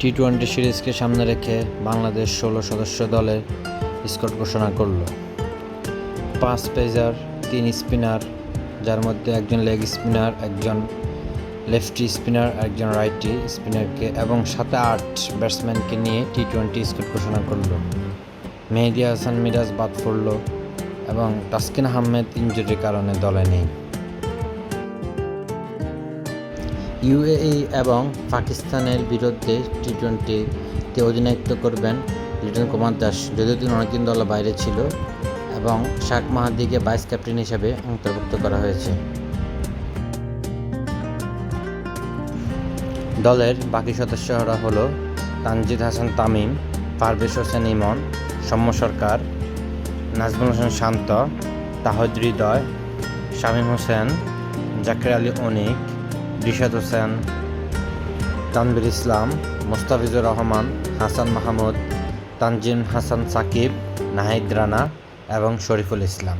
T twenty সিরিজকে সামনে রেখে বাংলাদেশ ষোলো সদস্য দলের স্কোর ঘোষণা করল। পাঁচ পেজার তিন স্পিনার, যার মধ্যে একজন লেগ স্পিনার, একজন লেফটি স্পিনার, একজন রাইটি স্পিনারকে এবং সাথে আট ব্যাটসম্যানকে নিয়ে টি টোয়েন্টি স্কোর ঘোষণা করল। মেহেদি হাসান মিরাজ বাদ পড়ল এবং তাসকিন আহমেদ ইঞ্জুরির কারণে দলে নেই। ইউএই এবং পাকিস্তানের বিরুদ্ধে টি টোয়েন্টিতে অধিনায়িত্ব করবেন লিটন কুমার দাস। যদিও তিনি অনেকদিন দলে বাইরে ছিল এবং শাক মাহাদিকে ভাইস ক্যাপ্টেন হিসেবে অন্তর্ভুক্ত করা হয়েছে। দলের বাকি সদস্যরা হলো তানজিদ হাসান তামিম, পারভেজ হোসেন ইমন, সৌম্য সরকার, নাজমুল হোসেন শান্ত, তাহিদ হৃদয়, শামীম হোসেন, জাকির আলী অনিক রিশাদ হোসেন তানবির ইসলাম মোস্তাফিজুর রহমান হাসান মাহমুদ তানজিম হাসান সাকিব নাহিদ রানা এবং শরীফুল ইসলাম।